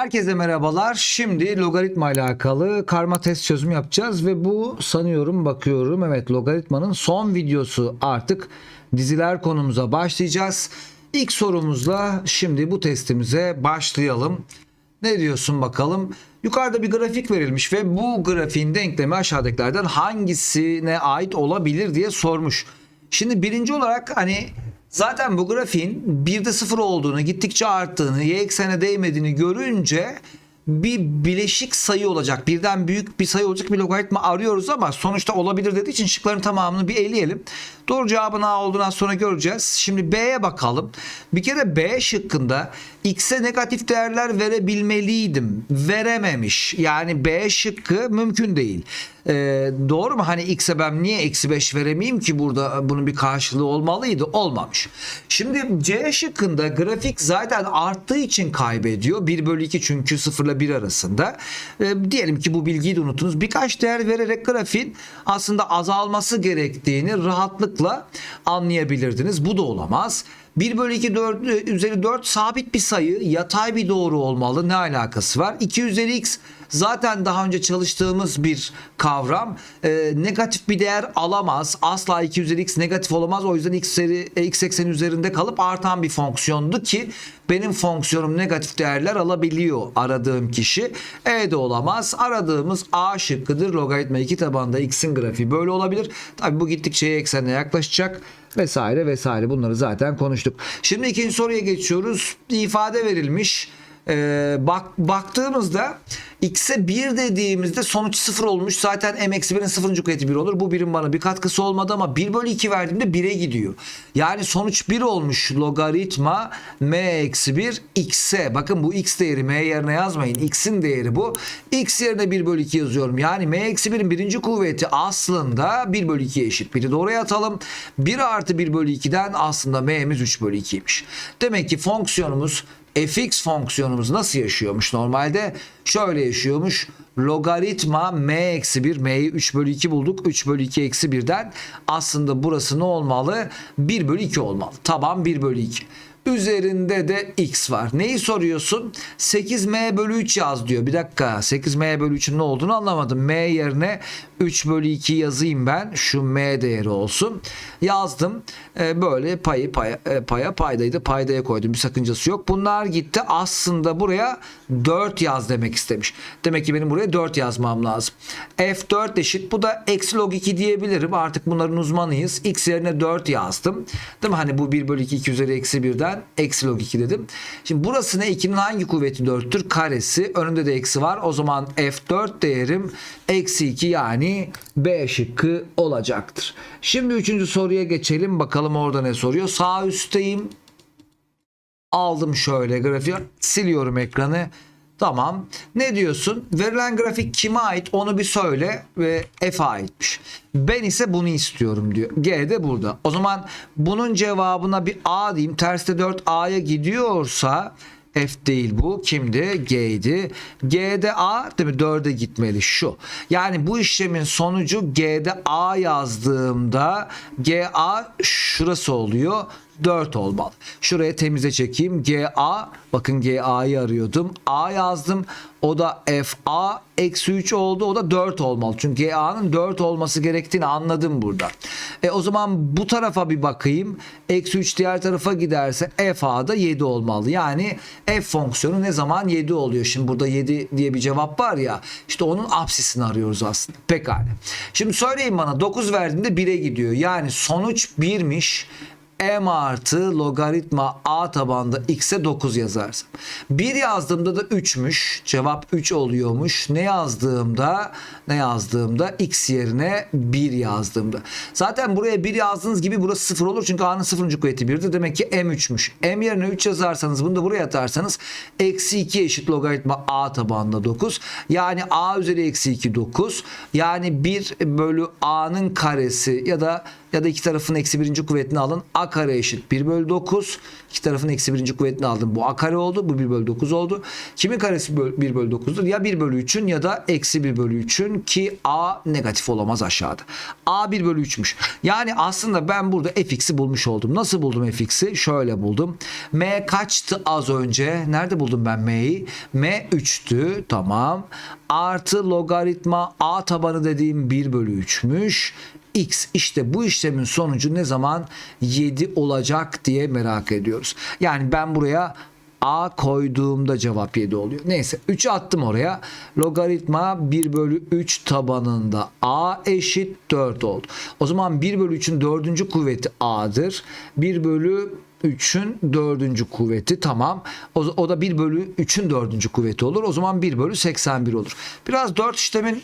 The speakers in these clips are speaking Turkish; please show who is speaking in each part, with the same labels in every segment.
Speaker 1: Herkese merhabalar. Şimdi logaritma ile alakalı karma test çözüm yapacağız ve bu sanıyorum bakıyorum evet logaritmanın son videosu artık diziler konumuza başlayacağız. İlk sorumuzla şimdi bu testimize başlayalım. Ne diyorsun bakalım? Yukarıda bir grafik verilmiş ve bu grafiğin denklemi aşağıdakilerden hangisine ait olabilir diye sormuş. Şimdi birinci olarak hani zaten bu grafiğin birde sıfır olduğunu, gittikçe arttığını, y eksene değmediğini görünce bir bileşik sayı olacak. Birden büyük bir sayı olacak bir logaritma arıyoruz ama sonuçta olabilir dediği için şıkların tamamını bir eleyelim. Doğru cevabın A olduğunu az sonra göreceğiz. Şimdi B'ye bakalım. Bir kere B şıkkında X'e negatif değerler verebilmeliydim. Verememiş. Yani B şıkkı mümkün değil. Ee, doğru mu? Hani X'e ben niye eksi 5 veremeyeyim ki burada bunun bir karşılığı olmalıydı. Olmamış. Şimdi C şıkkında grafik zaten arttığı için kaybediyor. 1 bölü 2 çünkü 0 ile 1 arasında. Ee, diyelim ki bu bilgiyi de unuttunuz. Birkaç değer vererek grafiğin aslında azalması gerektiğini rahatlıkla anlayabilirdiniz. Bu da olamaz. 1 bölü 2 4, üzeri 4 sabit bir sayı yatay bir doğru olmalı. Ne alakası var? 2 üzeri x zaten daha önce çalıştığımız bir kavram. E, negatif bir değer alamaz. Asla 2 üzeri x negatif olamaz. O yüzden x, üzeri, e, x eksen üzerinde kalıp artan bir fonksiyondu ki benim fonksiyonum negatif değerler alabiliyor aradığım kişi. E de olamaz. Aradığımız a şıkkıdır. Logaritma 2 tabanda x'in grafiği böyle olabilir. Tabi bu gittikçe y eksenine yaklaşacak vesaire vesaire bunları zaten konuştuk. Şimdi ikinci soruya geçiyoruz. İfade verilmiş. Ee, bak baktığımızda x'e 1 dediğimizde sonuç 0 olmuş. Zaten m eksi 1'in 0. kuvveti 1 olur. Bu birim bana bir katkısı olmadı ama 1 bölü 2 verdiğimde 1'e gidiyor. Yani sonuç 1 olmuş logaritma m eksi 1 x'e. Bakın bu x değeri m yerine yazmayın. x'in değeri bu. x yerine 1 bölü 2 yazıyorum. Yani m eksi 1'in birinci kuvveti aslında 1 bölü 2'ye eşit. Biri doğruya atalım. 1 artı 1 bölü 2'den aslında m'miz 3 bölü 2'ymiş. Demek ki fonksiyonumuz fx fonksiyonumuz nasıl yaşıyormuş normalde? Şöyle yaşıyormuş. Logaritma m eksi 1 m'yi 3 bölü 2 bulduk. 3 bölü 2 eksi 1'den aslında burası ne olmalı? 1 bölü 2 olmalı. Taban 1 bölü 2. Üzerinde de x var. Neyi soruyorsun? 8m bölü 3 yaz diyor. Bir dakika 8m bölü 3'ün ne olduğunu anlamadım. m yerine 3 bölü 2 yazayım ben. Şu m değeri olsun. Yazdım. Ee, böyle payı paya, e, paya paydaydı. Paydaya koydum. Bir sakıncası yok. Bunlar gitti. Aslında buraya 4 yaz demek istemiş. Demek ki benim buraya 4 yazmam lazım. f4 eşit. Bu da eksi log 2 diyebilirim. Artık bunların uzmanıyız. x yerine 4 yazdım. Değil mi? Hani bu 1 bölü 2 2 üzeri eksi 1'den eksi log 2 dedim. Şimdi burası ne? 2'nin hangi kuvveti 4'tür? Karesi. Önünde de eksi var. O zaman f4 değerim eksi 2 yani B şıkkı olacaktır. Şimdi üçüncü soruya geçelim. Bakalım orada ne soruyor. Sağ üstteyim. Aldım şöyle grafiği. Siliyorum ekranı. Tamam. Ne diyorsun? Verilen grafik kime ait onu bir söyle ve F'e aitmiş. Ben ise bunu istiyorum diyor. G de burada. O zaman bunun cevabına bir A diyeyim. Terste 4A'ya gidiyorsa F değil bu. Kimdi? G'ydi. G'de A değil mi? 4'e gitmeli şu. Yani bu işlemin sonucu G'de A yazdığımda GA şurası oluyor. 4 olmalı. Şuraya temize çekeyim. GA bakın GA'yı arıyordum. A yazdım. O da FA eksi 3 oldu. O da 4 olmalı. Çünkü GA'nın 4 olması gerektiğini anladım burada. E o zaman bu tarafa bir bakayım. Eksi 3 diğer tarafa giderse FA da 7 olmalı. Yani F fonksiyonu ne zaman 7 oluyor? Şimdi burada 7 diye bir cevap var ya. İşte onun apsisini arıyoruz aslında. Pekala. Şimdi söyleyin bana 9 verdiğimde 1'e gidiyor. Yani sonuç 1'miş m artı logaritma a tabanda x'e 9 yazarsam. 1 yazdığımda da 3'müş. Cevap 3 oluyormuş. Ne yazdığımda ne yazdığımda x yerine 1 yazdığımda. Zaten buraya 1 yazdığınız gibi burası 0 olur. Çünkü a'nın 0. kuvveti 1'dir. Demek ki m 3'müş. m yerine 3 yazarsanız bunu da buraya atarsanız eksi 2 eşit logaritma a tabanında 9. Yani a üzeri eksi 2 9. Yani 1 bölü a'nın karesi ya da ya da iki tarafın eksi birinci kuvvetini alın. A kare eşit 1 bölü 9. İki tarafın eksi birinci kuvvetini aldım. Bu a kare oldu. Bu 1 bölü 9 oldu. Kimin karesi 1 bölü 9'dur? Ya 1 bölü 3'ün ya da eksi 1 bölü 3'ün ki a negatif olamaz aşağıda. a 1 bölü 3'müş. Yani aslında ben burada fx'i bulmuş oldum. Nasıl buldum fx'i? Şöyle buldum. m kaçtı az önce? Nerede buldum ben m'yi? m 3'tü. Tamam. Artı logaritma a tabanı dediğim 1 bölü 3'müş x işte bu işlemin sonucu ne zaman 7 olacak diye merak ediyoruz. Yani ben buraya a koyduğumda cevap 7 oluyor. Neyse 3'ü attım oraya. Logaritma 1 bölü 3 tabanında a eşit 4 oldu. O zaman 1 bölü 3'ün 4. kuvveti a'dır. 1 bölü 3'ün 4. kuvveti tamam. O, o da 1 bölü 3'ün 4. kuvveti olur. O zaman 1 bölü 81 olur. Biraz 4 işlemin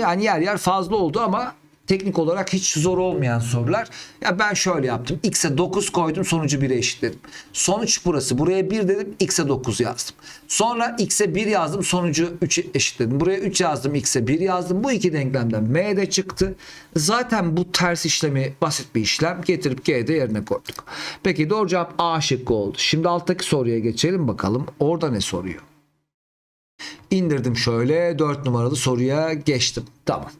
Speaker 1: yani yer yer fazla oldu ama teknik olarak hiç zor olmayan sorular. Ya ben şöyle yaptım. X'e 9 koydum sonucu 1'e eşitledim. Sonuç burası. Buraya 1 dedim X'e 9 yazdım. Sonra X'e 1 yazdım sonucu 3'e eşitledim. Buraya 3 yazdım X'e 1 yazdım. Bu iki denklemden M de çıktı. Zaten bu ters işlemi basit bir işlem. Getirip G'de yerine koyduk. Peki doğru cevap A şıkkı oldu. Şimdi alttaki soruya geçelim bakalım. Orada ne soruyor? İndirdim şöyle 4 numaralı soruya geçtim. Tamam.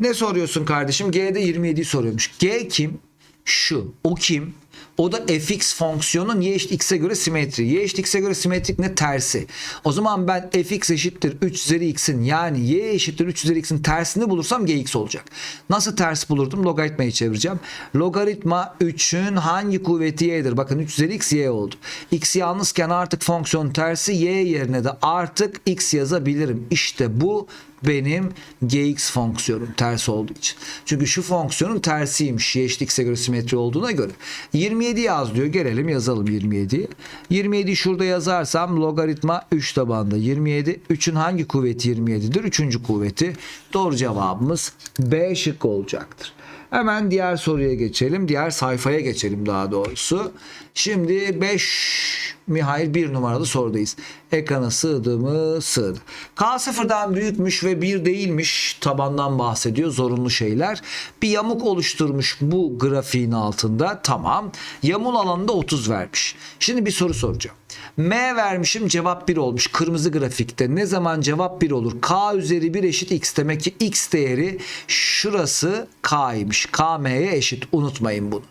Speaker 1: Ne soruyorsun kardeşim? G'de 27'yi soruyormuş. G kim? Şu. O kim? O da fx fonksiyonun y eşit x'e göre simetri. Y eşit x'e göre simetrik ne? Tersi. O zaman ben fx eşittir 3 üzeri x'in yani y eşittir 3 üzeri x'in tersini bulursam gx olacak. Nasıl ters bulurdum? Logaritmayı çevireceğim. Logaritma 3'ün hangi kuvveti y'dir? Bakın 3 üzeri x y oldu. x yalnızken artık fonksiyon tersi y yerine de artık x yazabilirim. İşte bu benim gx fonksiyonum ters olduğu için. Çünkü şu fonksiyonun tersiymiş. X'e göre olduğuna göre. 27 yaz diyor. Gelelim yazalım 27'yi. 27'yi şurada yazarsam logaritma 3 tabanda 27. 3'ün hangi kuvveti 27'dir? 3. kuvveti. Doğru cevabımız B şık olacaktır. Hemen diğer soruya geçelim. Diğer sayfaya geçelim daha doğrusu. Şimdi 5 mi hayır 1 numaralı sorudayız. Ekrana sığdı mı? Sığdı. K sıfırdan büyükmüş ve 1 değilmiş. Tabandan bahsediyor. Zorunlu şeyler. Bir yamuk oluşturmuş bu grafiğin altında. Tamam. Yamul alanında 30 vermiş. Şimdi bir soru soracağım. M vermişim cevap 1 olmuş. Kırmızı grafikte. Ne zaman cevap 1 olur? K üzeri 1 eşit x. Demek ki x değeri şurası K'ymış. K M'ye eşit. Unutmayın bunu.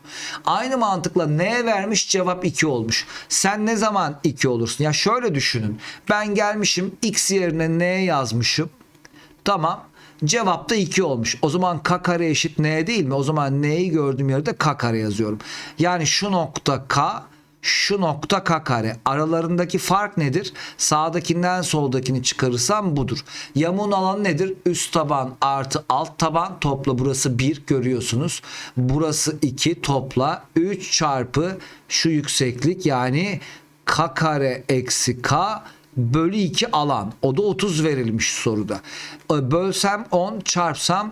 Speaker 1: Aynı mantıkla N vermiş cevap 2 olmuş. Sen ne zaman 2 olursun? Ya şöyle düşünün. Ben gelmişim x yerine N yazmışım. Tamam. Cevap da 2 olmuş. O zaman k kare eşit n değil mi? O zaman n'yi gördüğüm yerde k kare yazıyorum. Yani şu nokta k şu nokta k kare. Aralarındaki fark nedir? Sağdakinden soldakini çıkarırsam budur. Yamuğun alanı nedir? Üst taban artı alt taban topla burası 1 görüyorsunuz. Burası 2 topla 3 çarpı şu yükseklik yani k kare eksi k bölü 2 alan. O da 30 verilmiş soruda. E, Bölsem 10 çarpsam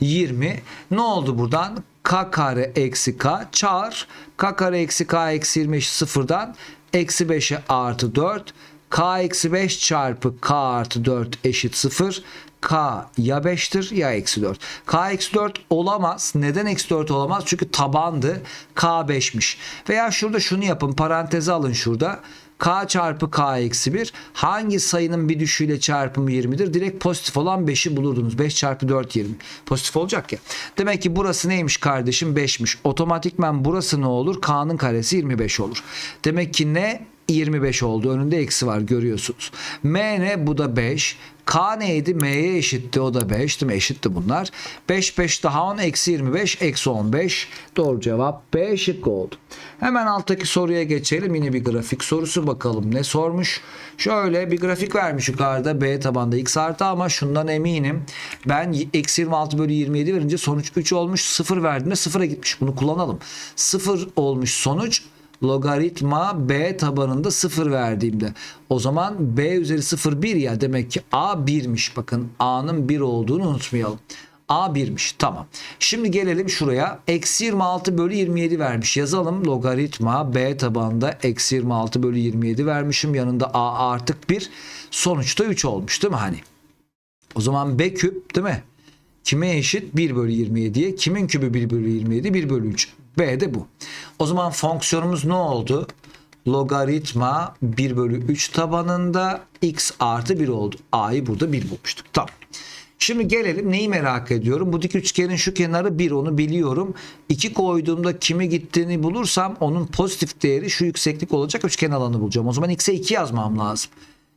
Speaker 1: 20. Ne oldu buradan? K kare eksi K çağır. K kare eksi K eksi 20 eşit sıfırdan. Eksi 5'e artı 4. K eksi 5 çarpı K artı 4 eşit 0. K ya 5'tir ya eksi 4. K eksi 4 olamaz. Neden eksi 4 olamaz? Çünkü tabandı. K 5'miş. Veya şurada şunu yapın. Paranteze alın şurada. K çarpı K eksi 1 hangi sayının bir düşüyle çarpımı 20'dir? Direkt pozitif olan 5'i bulurdunuz. 5 çarpı 4 20. Pozitif olacak ya. Demek ki burası neymiş kardeşim? 5'miş. Otomatikmen burası ne olur? K'nın karesi 25 olur. Demek ki ne? 25 oldu. Önünde eksi var görüyorsunuz. M ne? Bu da 5. K neydi? M'ye eşitti. O da 5. Değil mi? Eşitti bunlar. 5 5 daha 10 eksi 25 eksi 15. Doğru cevap B şıkkı oldu. Hemen alttaki soruya geçelim. Yine bir grafik sorusu bakalım ne sormuş. Şöyle bir grafik vermiş yukarıda B tabanda x artı ama şundan eminim. Ben eksi 26 bölü 27 verince sonuç 3 olmuş. 0 verdiğimde 0'a gitmiş. Bunu kullanalım. 0 olmuş sonuç logaritma b tabanında 0 verdiğimde o zaman b üzeri 0 1 ya demek ki a 1'miş bakın a'nın 1 olduğunu unutmayalım. A 1'miş tamam. Şimdi gelelim şuraya. Eksi 26 bölü 27 vermiş. Yazalım logaritma B tabanında eksi 26 bölü 27 vermişim. Yanında A artık 1. Sonuçta 3 olmuş değil mi hani? O zaman B küp değil mi? Kime eşit? 1 bölü 27'ye. Kimin kübü 1 bölü 27? 1 bölü 3. B de bu. O zaman fonksiyonumuz ne oldu? Logaritma 1 bölü 3 tabanında x artı 1 oldu. A'yı burada 1 bulmuştuk. Tamam. Şimdi gelelim neyi merak ediyorum? Bu dik üçgenin şu kenarı 1 onu biliyorum. 2 koyduğumda kimi gittiğini bulursam onun pozitif değeri şu yükseklik olacak üçgen alanı bulacağım. O zaman x'e 2 yazmam lazım.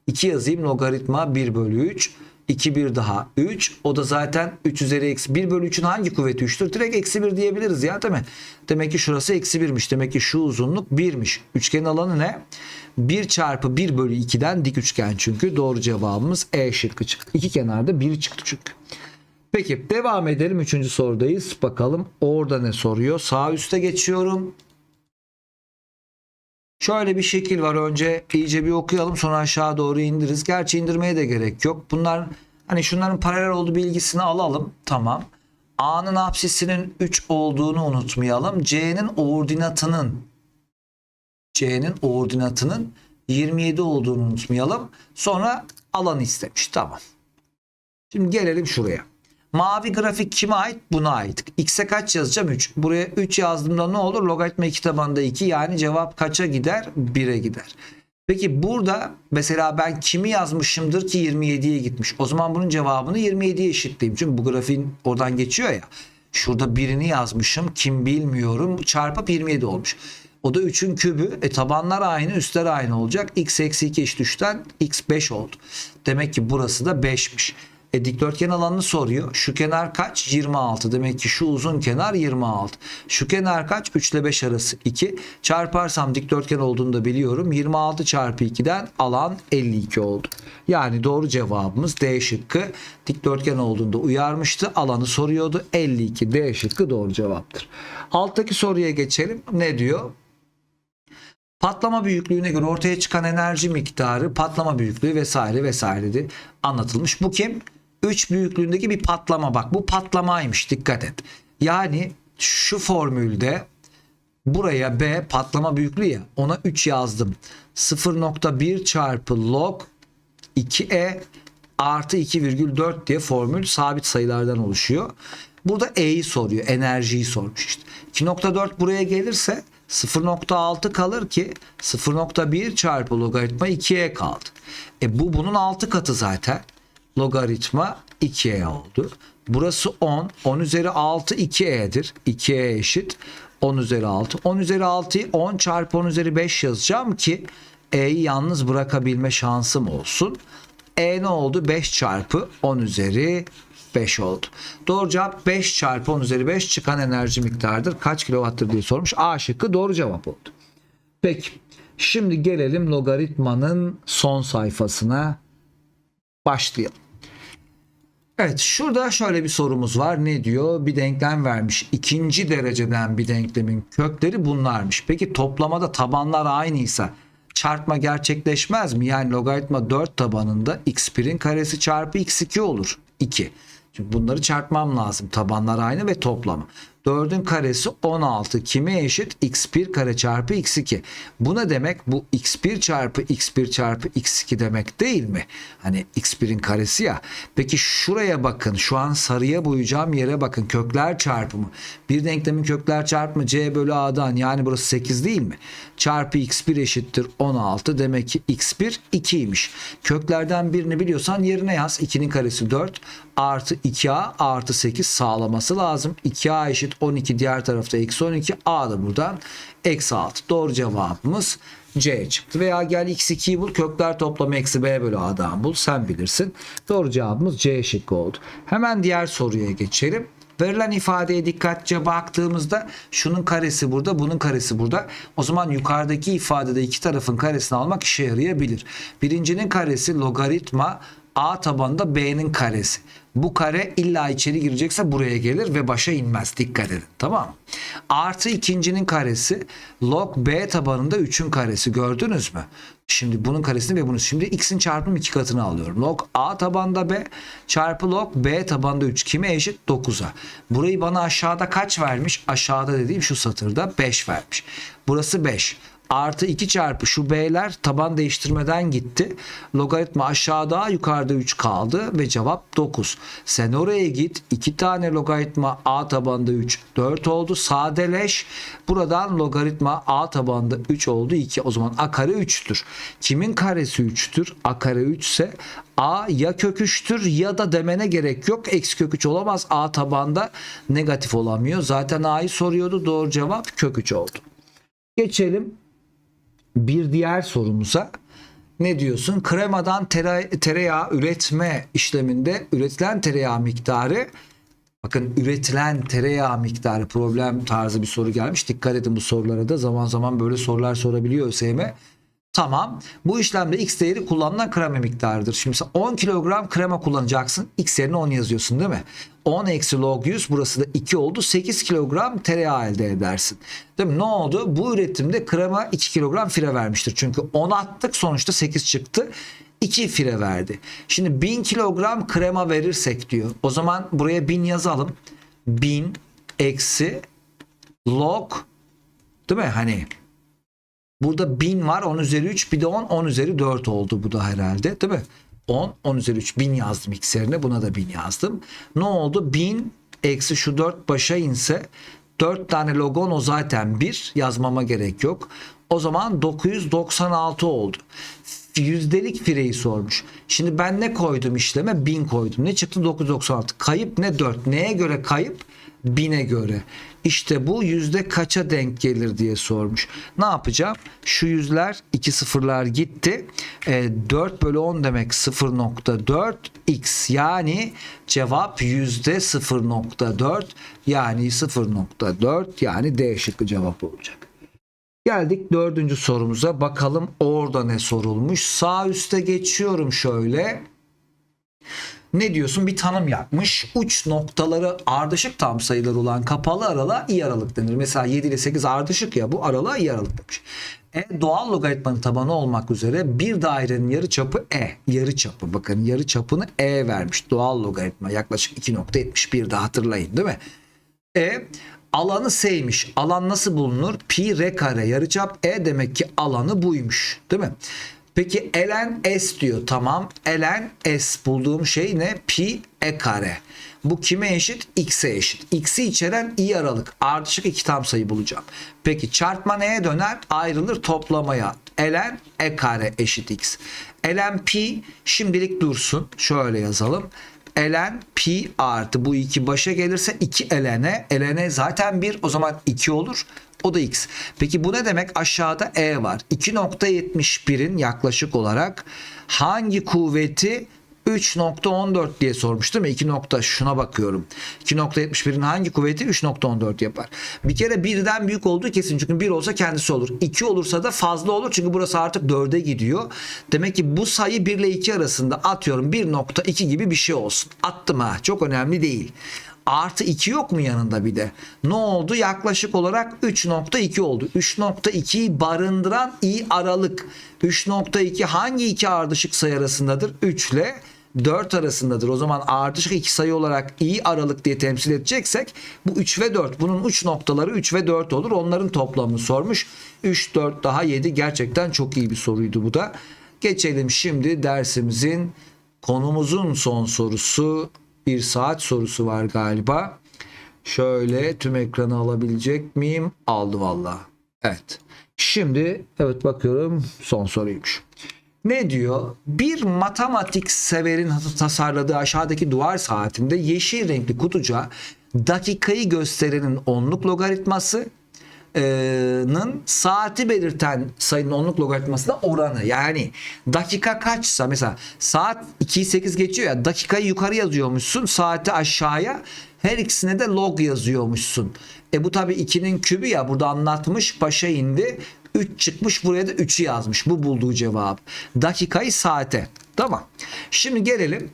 Speaker 1: 2 yazayım logaritma 1 bölü 3. 2 1 daha 3. O da zaten 3 üzeri eksi 1 bölü 3'ün hangi kuvveti 3'tür? Direkt eksi 1 diyebiliriz ya değil mi? Demek ki şurası eksi 1'miş. Demek ki şu uzunluk 1'miş. Üçgenin alanı ne? 1 çarpı 1 bölü 2'den dik üçgen çünkü. Doğru cevabımız E şıkkı çıktı. İki kenarda 1 çıktı çünkü. Peki devam edelim. Üçüncü sorudayız. Bakalım orada ne soruyor? Sağ üste geçiyorum. Şöyle bir şekil var. Önce iyice bir okuyalım sonra aşağı doğru indiririz. Gerçi indirmeye de gerek yok. Bunlar hani şunların paralel olduğu bilgisini alalım. Tamam. A'nın apsisinin 3 olduğunu unutmayalım. C'nin ordinatının C'nin ordinatının 27 olduğunu unutmayalım. Sonra alanı istemiş. Tamam. Şimdi gelelim şuraya. Mavi grafik kime ait? Buna ait. X'e kaç yazacağım? 3. Buraya 3 yazdığımda ne olur? Logaritma 2 tabanda 2 yani cevap kaça gider? 1'e gider. Peki burada mesela ben kimi yazmışımdır ki 27'ye gitmiş. O zaman bunun cevabını 27'ye eşitleyeyim. Çünkü bu grafiğin oradan geçiyor ya. Şurada birini yazmışım. Kim bilmiyorum. Çarpıp 27 olmuş. O da 3'ün kübü. E tabanlar aynı, üstler aynı olacak. X eksi 2 eşit 3'ten X 5 oldu. Demek ki burası da 5'miş. E dikdörtgen alanını soruyor. Şu kenar kaç? 26. Demek ki şu uzun kenar 26. Şu kenar kaç? 3 ile 5 arası 2. Çarparsam dikdörtgen olduğunu da biliyorum. 26 çarpı 2'den alan 52 oldu. Yani doğru cevabımız D şıkkı. Dikdörtgen olduğunda uyarmıştı. Alanı soruyordu. 52 D şıkkı doğru cevaptır. Alttaki soruya geçelim. Ne diyor? Patlama büyüklüğüne göre ortaya çıkan enerji miktarı, patlama büyüklüğü vesaire vesairedi anlatılmış. Bu kim? 3 büyüklüğündeki bir patlama bak. Bu patlamaymış dikkat et. Yani şu formülde buraya B patlama büyüklüğü ya ona 3 yazdım. 0.1 çarpı log 2E artı 2,4 diye formül sabit sayılardan oluşuyor. Burada E'yi soruyor. Enerjiyi sormuş işte. 2.4 buraya gelirse 0.6 kalır ki 0.1 çarpı logaritma 2'ye kaldı. E bu bunun 6 katı zaten. Logaritma 2'ye oldu. Burası 10. 10 üzeri 6 2e'dir. 2e eşit. 10 üzeri 6. 10 üzeri 6'yı 10 çarpı 10 üzeri 5 yazacağım ki e'yi yalnız bırakabilme şansım olsun. E ne oldu? 5 çarpı 10 üzeri 5 oldu. Doğru cevap 5 çarpı 10 üzeri 5 çıkan enerji miktarıdır. Kaç kilowattır diye sormuş. A şıkkı doğru cevap oldu. Peki. Şimdi gelelim logaritmanın son sayfasına başlayalım. Evet şurada şöyle bir sorumuz var. Ne diyor? Bir denklem vermiş. İkinci dereceden bir denklemin kökleri bunlarmış. Peki toplamada tabanlar aynıysa çarpma gerçekleşmez mi? Yani logaritma 4 tabanında x1'in karesi çarpı x2 olur. 2. Çünkü bunları çarpmam lazım. Tabanlar aynı ve toplamı. 4'ün karesi 16. Kime eşit? x1 kare çarpı x2. Bu ne demek? Bu x1 çarpı x1 çarpı x2 demek değil mi? Hani x1'in karesi ya. Peki şuraya bakın. Şu an sarıya boyayacağım yere bakın. Kökler çarpımı. Bir denklemin kökler çarpımı c bölü a'dan yani burası 8 değil mi? Çarpı x1 eşittir 16. Demek ki x1 2'ymiş. Köklerden birini biliyorsan yerine yaz. 2'nin karesi 4 artı 2a artı 8 sağlaması lazım. 2a eşit 12 diğer tarafta eksi 12 a da buradan eksi 6. Doğru cevabımız C çıktı. Veya gel x2'yi bul kökler toplamı eksi b bölü a'dan bul sen bilirsin. Doğru cevabımız C şıkkı oldu. Hemen diğer soruya geçelim. Verilen ifadeye dikkatlice baktığımızda şunun karesi burada, bunun karesi burada. O zaman yukarıdaki ifadede iki tarafın karesini almak işe yarayabilir. Birincinin karesi logaritma A tabanında B'nin karesi. Bu kare illa içeri girecekse buraya gelir ve başa inmez. Dikkat edin. Tamam? Artı ikincinin karesi log B tabanında 3'ün karesi. Gördünüz mü? Şimdi bunun karesini ve bunu. Şimdi x'in çarpımı iki katını alıyorum. Log A tabanda B çarpı log B tabanda 3. Kime eşit? 9'a. Burayı bana aşağıda kaç vermiş? Aşağıda dediğim şu satırda 5 vermiş. Burası 5. artı 2 çarpı şu b'ler taban değiştirmeden gitti. Logaritma aşağıda yukarıda 3 kaldı ve cevap 9. Sen oraya git 2 tane logaritma a tabanda 3 4 oldu. Sadeleş. Buradan logaritma a tabanda 3 oldu 2. O zaman a kare 3'tür. Kimin karesi 3'tür? a kare 3 ise a ya kök 3'tür ya da demene gerek yok. Eksi kök 3 olamaz. a tabanda negatif olamıyor. Zaten a'yı soruyordu. Doğru cevap kök 3 oldu. Geçelim bir diğer sorumuza. Ne diyorsun? Kremadan tere- tereyağı üretme işleminde üretilen tereyağı miktarı Bakın üretilen tereyağı miktarı problem tarzı bir soru gelmiş. Dikkat edin bu sorulara da zaman zaman böyle sorular sorabiliyor ÖSYM. Tamam. Bu işlemde X değeri kullanılan krema miktarıdır. Şimdi sen 10 kilogram krema kullanacaksın. X yerine 10 yazıyorsun değil mi? 10 eksi log 100 burası da 2 oldu. 8 kilogram tereyağı elde edersin. Değil mi? Ne oldu? Bu üretimde krema 2 kilogram fire vermiştir. Çünkü 10 attık sonuçta 8 çıktı. 2 fire verdi. Şimdi 1000 kilogram krema verirsek diyor. O zaman buraya 1000 yazalım. 1000 eksi log değil mi? Hani Burada 1000 var 10 üzeri 3 bir de 10 10 üzeri 4 oldu bu da herhalde değil mi? 10 10 üzeri 3 1000 yazdım x yerine buna da 1000 yazdım. Ne oldu? 1000 eksi şu 4 başa inse 4 tane logon o zaten 1 yazmama gerek yok. O zaman 996 oldu. Yüzdelik fireyi sormuş. Şimdi ben ne koydum işleme? 1000 koydum. Ne çıktı? 996. Kayıp ne 4? Neye göre kayıp? 1000'e göre. İşte bu yüzde kaça denk gelir diye sormuş. Ne yapacağım? Şu yüzler iki sıfırlar gitti. E, 4 bölü 10 demek 0.4 x yani cevap yüzde 0.4 yani 0.4 yani D şıkkı cevap olacak. Geldik dördüncü sorumuza. Bakalım orada ne sorulmuş. Sağ üste geçiyorum şöyle. Ne diyorsun? Bir tanım yapmış. Uç noktaları ardışık tam sayılar olan kapalı aralığa i aralık denir. Mesela 7 ile 8 ardışık ya bu aralığa i aralık demiş. E, doğal logaritmanın tabanı olmak üzere bir dairenin yarı çapı e. Yarı çapı bakın yarı çapını e vermiş. Doğal logaritma yaklaşık 2.71 de hatırlayın değil mi? E alanı s'ymiş. Alan nasıl bulunur? Pi r kare yarıçap e demek ki alanı buymuş. Değil mi? Peki ln s diyor. Tamam. ln s bulduğum şey ne? Pi e kare. Bu kime eşit? X'e eşit. X'i içeren i aralık. Ardışık iki tam sayı bulacağım. Peki çarpma neye döner? Ayrılır toplamaya. ln e kare eşit x. ln pi şimdilik dursun. Şöyle yazalım ln pi artı bu iki başa gelirse 2 ln'e ln'e zaten 1 o zaman 2 olur o da x. Peki bu ne demek? Aşağıda e var. 2.71'in yaklaşık olarak hangi kuvveti 3.14 diye sormuş değil mi? 2 nokta şuna bakıyorum. 2.71'in hangi kuvveti 3.14 yapar? Bir kere birden büyük olduğu kesin. Çünkü 1 olsa kendisi olur. 2 olursa da fazla olur. Çünkü burası artık 4'e gidiyor. Demek ki bu sayı 1 ile 2 arasında atıyorum 1.2 gibi bir şey olsun. Attım ha. Çok önemli değil. Artı 2 yok mu yanında bir de? Ne oldu? Yaklaşık olarak 3.2 oldu. 3.2'yi barındıran i aralık. 3.2 hangi iki ardışık sayı arasındadır? 3 ile 4 arasındadır. O zaman ardışık iki sayı olarak i aralık diye temsil edeceksek bu 3 ve 4. Bunun uç noktaları 3 ve 4 olur. Onların toplamını sormuş. 3, 4 daha 7 gerçekten çok iyi bir soruydu bu da. Geçelim şimdi dersimizin konumuzun son sorusu. Bir saat sorusu var galiba. Şöyle tüm ekranı alabilecek miyim? Aldı valla. Evet. Şimdi evet bakıyorum son soruymuş. Ne diyor? Bir matematik severin tasarladığı aşağıdaki duvar saatinde yeşil renkli kutucuğa dakikayı gösterenin onluk logaritması nın saati belirten sayının onluk logaritması da oranı. Yani dakika kaçsa mesela saat 2'yi 8 geçiyor ya dakikayı yukarı yazıyormuşsun saati aşağıya her ikisine de log yazıyormuşsun. E bu tabi 2'nin kübü ya burada anlatmış başa indi 3 çıkmış buraya da 3'ü yazmış bu bulduğu cevap. Dakikayı saate tamam. Şimdi gelelim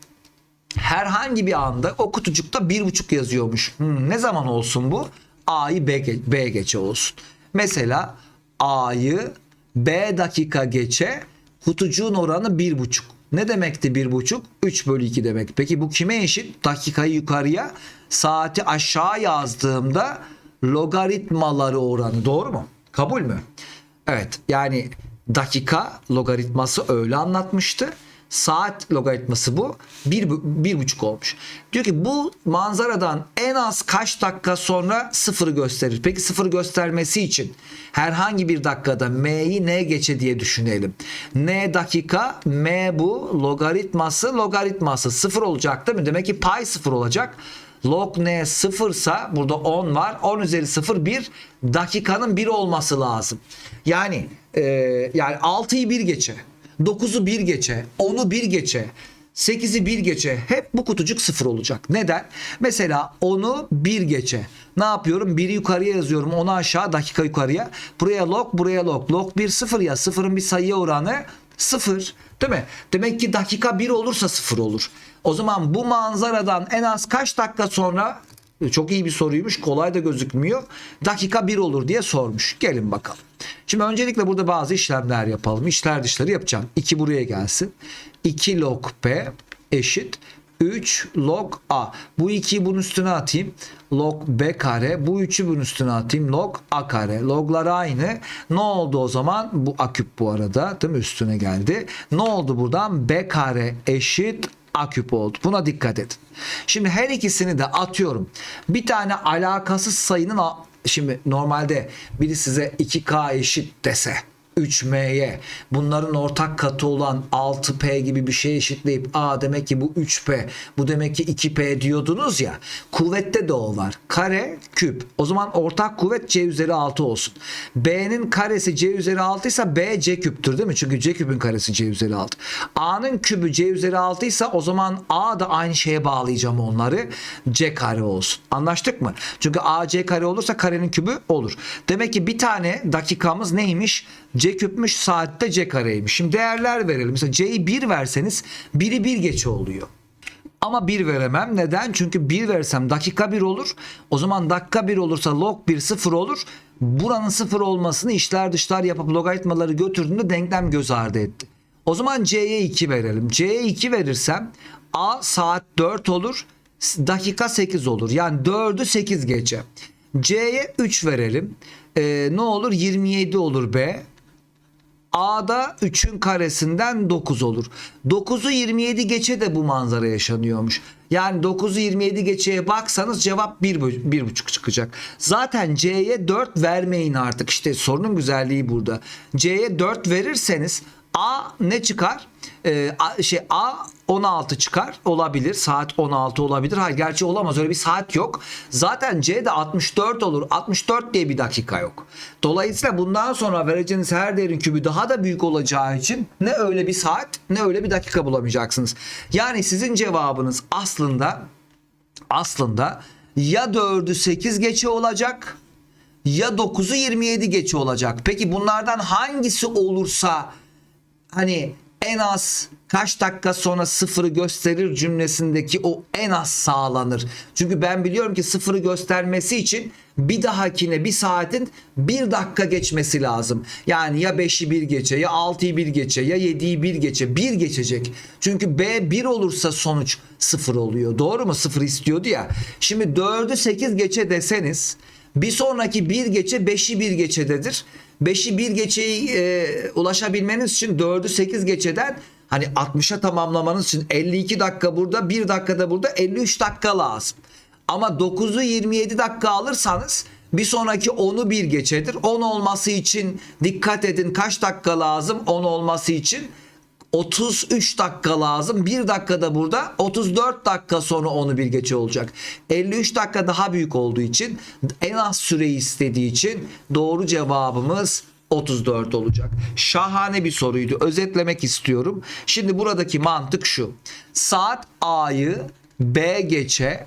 Speaker 1: herhangi bir anda o kutucukta bir buçuk yazıyormuş. Hmm, ne zaman olsun bu? A'yı B, B geçe olsun. Mesela A'yı B dakika geçe kutucuğun oranı bir buçuk. Ne demekti bir buçuk? 3 bölü 2 demek. Peki bu kime eşit? Dakikayı yukarıya saati aşağı yazdığımda logaritmaları oranı doğru mu? Kabul mü? Evet yani dakika logaritması öyle anlatmıştı. Saat logaritması bu. Bir, bir buçuk olmuş. Diyor ki bu manzaradan en az kaç dakika sonra sıfırı gösterir. Peki sıfır göstermesi için herhangi bir dakikada m'yi n geçe diye düşünelim. n dakika m bu logaritması logaritması sıfır olacak değil mi? Demek ki pay sıfır olacak. Log n sıfırsa burada 10 var. 10 üzeri 0 1 dakikanın 1 olması lazım. Yani e, yani 6'yı 1 geçe. 9'u 1 geçe. 10'u 1 geçe. 8'i 1 geçe. Hep bu kutucuk 0 olacak. Neden? Mesela 10'u 1 geçe. Ne yapıyorum? 1'i yukarıya yazıyorum. 10'u aşağı dakika yukarıya. Buraya log buraya log. Log 1 0 ya. Sıfırın bir sayıya oranı 0. Değil mi? Demek ki dakika 1 olursa 0 olur. O zaman bu manzaradan en az kaç dakika sonra çok iyi bir soruymuş. Kolay da gözükmüyor. Dakika 1 olur diye sormuş. Gelin bakalım. Şimdi öncelikle burada bazı işlemler yapalım. İşler dışları yapacağım. 2 buraya gelsin. 2 log p eşit 3 log a. Bu 2'yi bunun üstüne atayım. Log b kare. Bu 3'ü bunun üstüne atayım. Log a kare. Loglar aynı. Ne oldu o zaman? Bu a küp bu arada. Değil mi? Üstüne geldi. Ne oldu buradan? b kare eşit a küp oldu. Buna dikkat edin. Şimdi her ikisini de atıyorum. Bir tane alakasız sayının şimdi normalde biri size 2k eşit dese 3m'ye bunların ortak katı olan 6p gibi bir şey eşitleyip a demek ki bu 3p bu demek ki 2p diyordunuz ya. Kuvvette de o var. Kare küp. O zaman ortak kuvvet c üzeri 6 olsun. B'nin karesi c üzeri 6 ise b c küptür değil mi? Çünkü c küpün karesi c üzeri 6 a'nın kübü c üzeri 6 ise o zaman a da aynı şeye bağlayacağım onları. C kare olsun. Anlaştık mı? Çünkü a c kare olursa karenin kübü olur. Demek ki bir tane dakikamız neymiş c küpmüş saatte c kareymiş şimdi değerler verelim mesela c'yi 1 verseniz 1'i 1 geçe oluyor ama 1 veremem. Neden? Çünkü 1 versem dakika 1 olur. O zaman dakika 1 olursa log 1 0 olur. Buranın 0 olmasını işler dışlar yapıp logaritmaları götürdüğünde denklem göz ardı etti. O zaman c'ye 2 verelim. c'ye 2 verirsem a saat 4 olur. Dakika 8 olur. Yani 4'ü 8 gece. C'ye 3 verelim. Ee, ne olur? 27 olur B. A'da 3'ün karesinden 9 olur. 9'u 27 geçe de bu manzara yaşanıyormuş. Yani 9'u 27 geçeye baksanız cevap 1,5 çıkacak. Zaten C'ye 4 vermeyin artık. İşte sorunun güzelliği burada. C'ye 4 verirseniz A ne çıkar? Ee, A, şey A 16 çıkar olabilir. Saat 16 olabilir. Hayır gerçi olamaz öyle bir saat yok. Zaten C'de 64 olur. 64 diye bir dakika yok. Dolayısıyla bundan sonra vereceğiniz her değerin kübü daha da büyük olacağı için ne öyle bir saat ne öyle bir dakika bulamayacaksınız. Yani sizin cevabınız aslında aslında ya 4'ü 8 geçe olacak ya 9'u 27 geçe olacak. Peki bunlardan hangisi olursa hani en az kaç dakika sonra sıfırı gösterir cümlesindeki o en az sağlanır. Çünkü ben biliyorum ki sıfırı göstermesi için bir dahakine bir saatin bir dakika geçmesi lazım. Yani ya 5'i 1 geçe ya 6'yı 1 geçe ya 7'yi 1 geçe 1 geçecek. Çünkü B 1 olursa sonuç 0 oluyor. Doğru mu? 0 istiyordu ya. Şimdi 4'ü 8 geçe deseniz bir sonraki 1 geçe 5'i 1 geçededir. 5'i 1 geçeyi e, ulaşabilmeniz için 4'ü 8 geçeden hani 60'a tamamlamanız için 52 dakika burada 1 dakikada burada 53 dakika lazım. Ama 9'u 27 dakika alırsanız bir sonraki 10'u 1 geçedir. 10 olması için dikkat edin kaç dakika lazım 10 olması için? 33 dakika lazım. 1 dakikada burada 34 dakika sonra onu bir geçe olacak. 53 dakika daha büyük olduğu için en az süreyi istediği için doğru cevabımız 34 olacak. Şahane bir soruydu. Özetlemek istiyorum. Şimdi buradaki mantık şu. Saat A'yı B geçe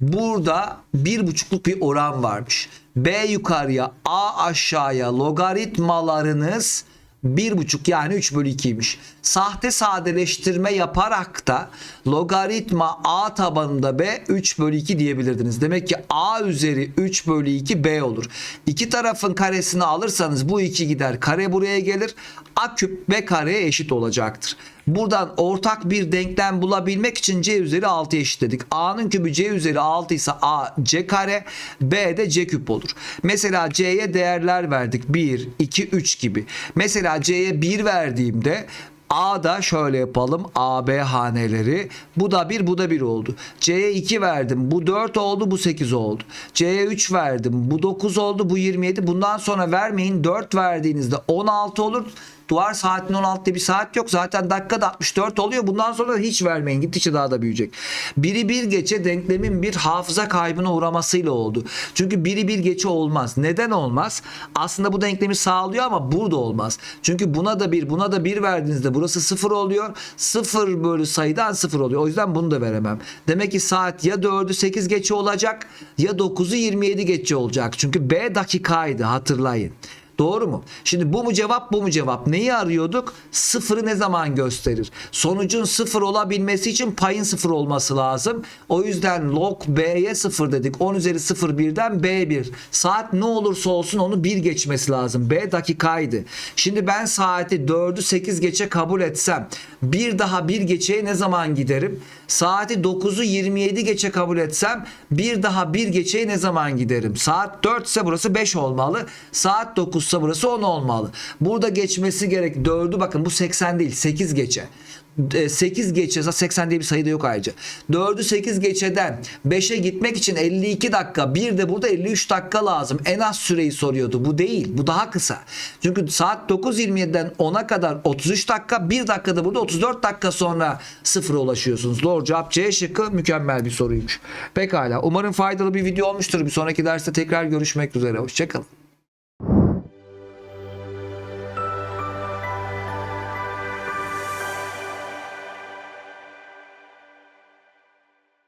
Speaker 1: burada bir buçukluk bir oran varmış. B yukarıya A aşağıya logaritmalarınız bir buçuk yani 3 bölü 2'ymiş. Sahte sadeleştirme yaparak da logaritma A tabanında B 3 bölü 2 diyebilirdiniz. Demek ki A üzeri 3 bölü 2 B olur. İki tarafın karesini alırsanız bu 2 gider. Kare buraya gelir. A küp B kareye eşit olacaktır. Buradan ortak bir denklem bulabilmek için c üzeri 6 eşitledik. a'nın kübü c üzeri 6 ise a c kare b de c küp olur. Mesela c'ye değerler verdik. 1, 2, 3 gibi. Mesela c'ye 1 verdiğimde A da şöyle yapalım. AB haneleri. Bu da 1, bu da 1 oldu. C'ye 2 verdim. Bu 4 oldu, bu 8 oldu. C'ye 3 verdim. Bu 9 oldu, bu 27. Bundan sonra vermeyin. 4 verdiğinizde 16 olur. Duvar saatinin 16 diye bir saat yok. Zaten dakikada 64 oluyor. Bundan sonra hiç vermeyin. Gittikçe daha da büyüyecek. Biri bir geçe denklemin bir hafıza kaybına uğramasıyla oldu. Çünkü biri bir geçe olmaz. Neden olmaz? Aslında bu denklemi sağlıyor ama burada olmaz. Çünkü buna da bir, buna da bir verdiğinizde burası sıfır oluyor. Sıfır bölü sayıdan sıfır oluyor. O yüzden bunu da veremem. Demek ki saat ya 4'ü 8 geçe olacak ya 9'u 27 geçe olacak. Çünkü B dakikaydı hatırlayın. Doğru mu? Şimdi bu mu cevap bu mu cevap? Neyi arıyorduk? Sıfırı ne zaman gösterir? Sonucun sıfır olabilmesi için payın sıfır olması lazım. O yüzden log b'ye sıfır dedik. 10 üzeri 0 birden b1. Saat ne olursa olsun onu bir geçmesi lazım. B dakikaydı. Şimdi ben saati 4'ü 8 geçe kabul etsem bir daha bir geçeye ne zaman giderim? Saati 9'u 27 geçe kabul etsem bir daha bir geçeye ne zaman giderim? Saat 4 ise burası 5 olmalı. Saat 9 ise burası 10 olmalı. Burada geçmesi gerek. 4'ü bakın bu 80 değil 8 geçe. 8 geçe 80 diye bir sayı da yok ayrıca. 4'ü 8 geçeden 5'e gitmek için 52 dakika bir de burada 53 dakika lazım. En az süreyi soruyordu. Bu değil. Bu daha kısa. Çünkü saat 9.27'den 10'a kadar 33 dakika. 1 dakikada burada 34 dakika sonra sıfıra ulaşıyorsunuz. Doğru cevap C şıkkı mükemmel bir soruymuş. Pekala. Umarım faydalı bir video olmuştur. Bir sonraki derste tekrar görüşmek üzere. Hoşçakalın.